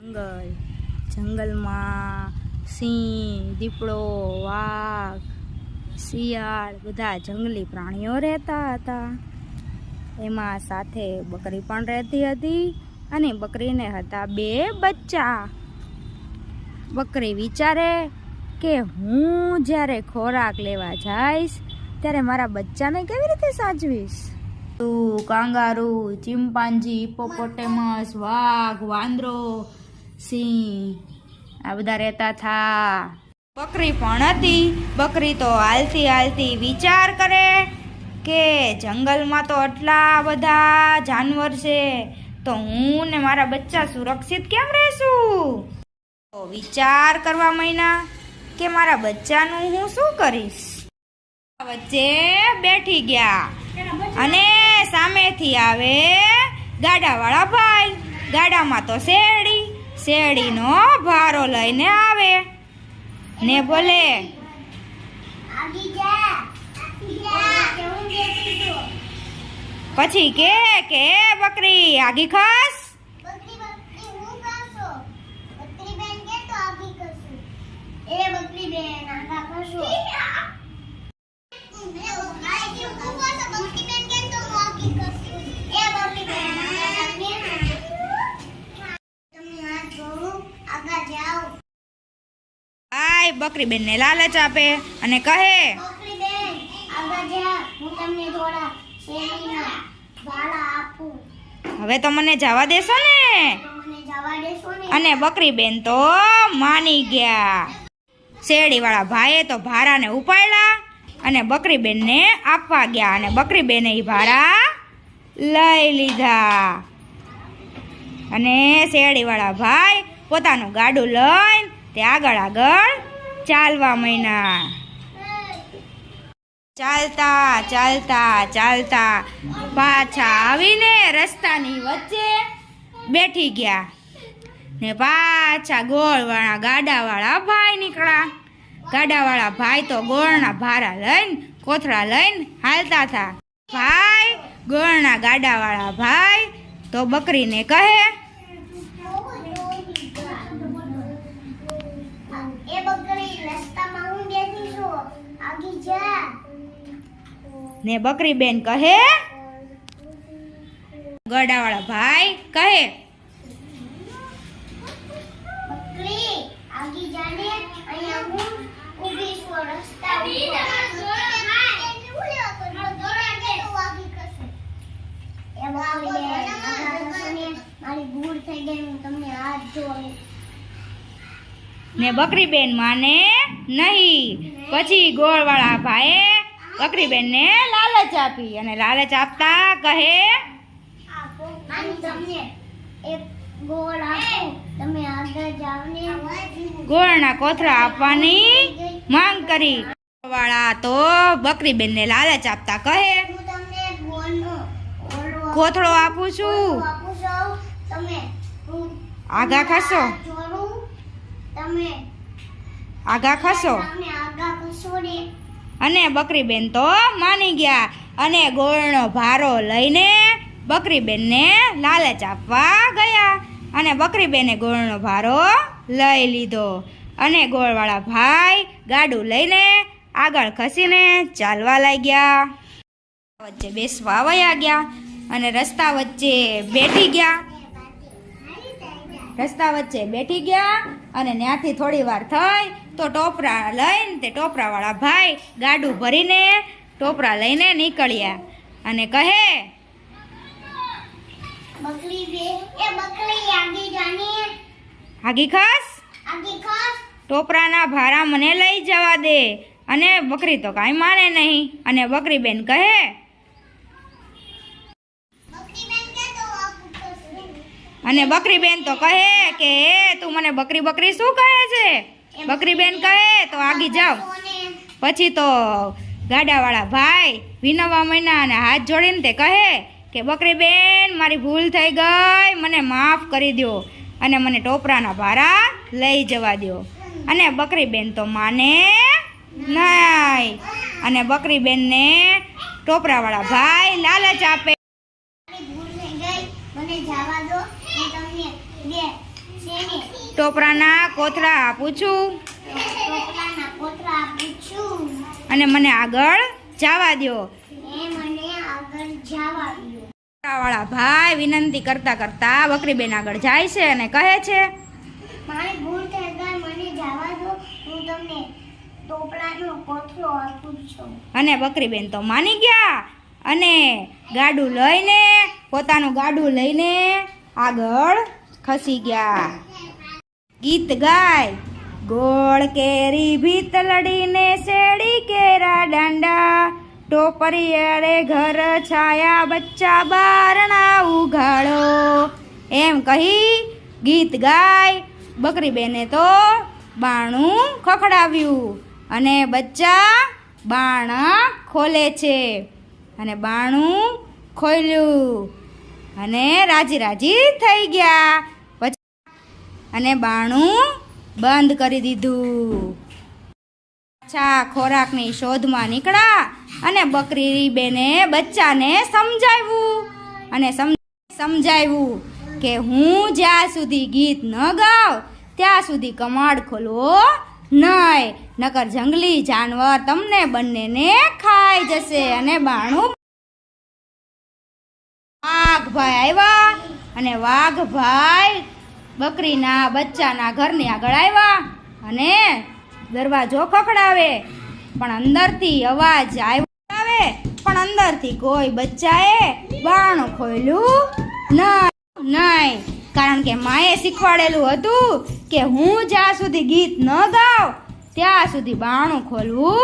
જંગલ. જંગલમાં સિંહ, દીપડો, વાઘ, શિયાળ બધા જંગલી પ્રાણીઓ રહેતા હતા. એમાં સાથે બકરી પણ રહેતી હતી અને બકરીને હતા બે બચ્ચા. બકરી વિચારે કે હું જ્યારે ખોરાક લેવા જઈશ, ત્યારે મારા બચ્ચાને કેવી રીતે સાચવીશ? તું કાંગારૂ ચિમ્પાન્જી હિપોપોટેમસ વાઘ, વાંદરો સિંહ. આ બધા રહેતા થા. બકરી પણ હતી. બકરી તો હાલતી હાલતી વિચાર કરે કે જંગલમાં તો આટલા બધા જાનવર છે, તો હું ને મારા બચ્ચા સુરક્ષિત કેમ રહેશું? તો વિચાર કરવા મહિના કે મારા બચ્ચાનું હું શું કરીશ? વચ્ચે બેઠી ગયા. અને સામેથી આવે ગાડાવાળા ભાઈ. ગાડામાં તો શેરડી. શેરડીનો ભારો લઈને આવે. ને બોલે પછી કે કે બકરી આગી ખાસ? ભાઈ બેન ને લાલચ આપે અને કહે હવે તો મને જવા દેશો ને. અને બકરી બેન તો માની ગયા. શેરડી વાળા ભાઈએ તો ભારાને ઉપાડ્યા અને બકરી બેનને આપવા ગયા અને બકરી બેને ઈ ભારા લઈ લીધા. અને શેરડી વાળા ભાઈ પોતાનું ગાડું લઈને તે આગળ આગળ ચાલવા મહિના ચાલતા ચાલતા ચાલતા પાછા આવીને રસ્તાની વચ્ચે બેઠી ગયા. ને પાછા ગોળવાળા ગાડાવાળા ભાઈ નીકળ્યા. ગાડાવાળા ભાઈ તો ગોળના ભારા લઈને, કોથળા લઈને હાલતા હતા. ભાઈ, ગોળના ગાડાવાળા ભાઈ તો બકરીને કહે એ બકરી રસ્તામાં હું બેઠી છું આગી જા ને બકરી બેન કહે? ગડાવાળા ભાઈ કહે? બકરી આગી જાને અહીંયા હું ઊભી છું રસ્તા મારી ભૂલ થઈ ગઈ હું તમને હાથ જોડું. ને બકરી બેન માને નહીં. પછી ગોળવાળા ભાઈએ બકરી બેનને લાલચ આપી અને લાલચ આપતા કહે ગોળના કોથળા આપવાની માંગ કરી. વાળા તો બકરી બેનને લાલચ આપતા કહે કોથળો આપું છું. આગા ખસો. આગા ખસો. આગા ખસો ને અને બકરીબેન તો માની ગયા અને ગોળનો ભારો લઈને બકરીબેનને લાલચ આપવા ગયા અને બકરીબેને ગોળનો ભારો લઈ લીધો અને ગોળવાળા ભાઈ ગાડું લઈને આગળ ખસીને ચાલવા લાગ્યા. વચ્ચે બેસવા વયા ગયા અને રસ્તા વચ્ચે બેઠી ગયા. રસ્તા વચ્ચે બેઠી ગયા અને ત્યાંથી થોડી વાર થઈ તો ટોપરા લઈને તે ટોપરાવાળા ભાઈ ગાડું ભરીને ટોપરા લઈને નીકળ્યા. અને કહે આગી ખાસ? ટોપરાના ભારા મને લઈ જવા દે. અને બકરી તો કાંઈ માને નહીં. અને બકરી બેન કહે અને બકરી બેન તો કહે કે "એ, તું મને બકરી બકરી શું કહે છે? બકરી બેન કહે, તો આગી જાઓ. પછી તો ગાડાવાળા ભાઈ વિનવા મહિના અને હાથ જોડીને તે કહે કે બકરી બેન મારી ભૂલ થઈ ગઈ, મને માફ કરી દો અને મને ટોપરાના ભારા લઈ જવા દો અને બકરી બેન તો માને નહીં. અને બકરી બેનને ટોપરાવાળા ભાઈ લાલચ આપે. જવા દો ટોપરાના કોથળા આપું છું. અને મને આગળ જવા દો વાળા ભાઈ વિનંતી કરતા કરતા બકરીબેન આગળ જાય છે અને કહે છે મારી ભૂલ થઈ ગઈ મને જવા દો હું તમને ટોપલાનો કોથળો આપું છું. અને બકરીબેન તો માની ગયા. અને ગાડું લઈને પોતાનું ગાડું લઈને આગળ ખસી ગયા. ગીત ગાય. ગોળ કેરી ભીત લડીને શેડી કેરા દાંડા. ટોપરી અરે ઘર છાયા બચ્ચા બારણા ઉઘાડો. એમ કહી ગીત ગાય. બકરી બેને તો બાણું ખખડાવ્યું અને બચ્ચા બાણા ખોલે છે. અને બાણું ખોલ્યું. અને રાજી રાજી થઈ ગયા. અને બાણું બંધ કરી દીધું. પાછા ખોરાકની શોધમાં નીકળ્યા અને બકરી બેને બચ્ચાને સમજાવ્યું. અને સમજાવ્યું કે હું જ્યાં સુધી ગીત ન ગાવ ત્યાં સુધી કમાડ ખોલવો નહીં, નકર જંગલી જાનવર તમને બંનેને ખાઈ જશે. અને બાણું વાઘભાઈ આવ્યા. અને વાઘભાઈ બકરીના બચ્ચાના ઘરની આગળ આવ્યા અને દરવાજો ખખડાવે. પણ અંદરથી અવાજ આવ્યો આવે. પણ અંદરથી કોઈ બચ્ચાએ બાણું ખોલ્યું નહીં નહીં. કારણ કે માએ શીખવાડેલું હતું કે હું જ્યાં સુધી ગીત ન ગાઉં, ત્યાં સુધી બાણું ખોલવું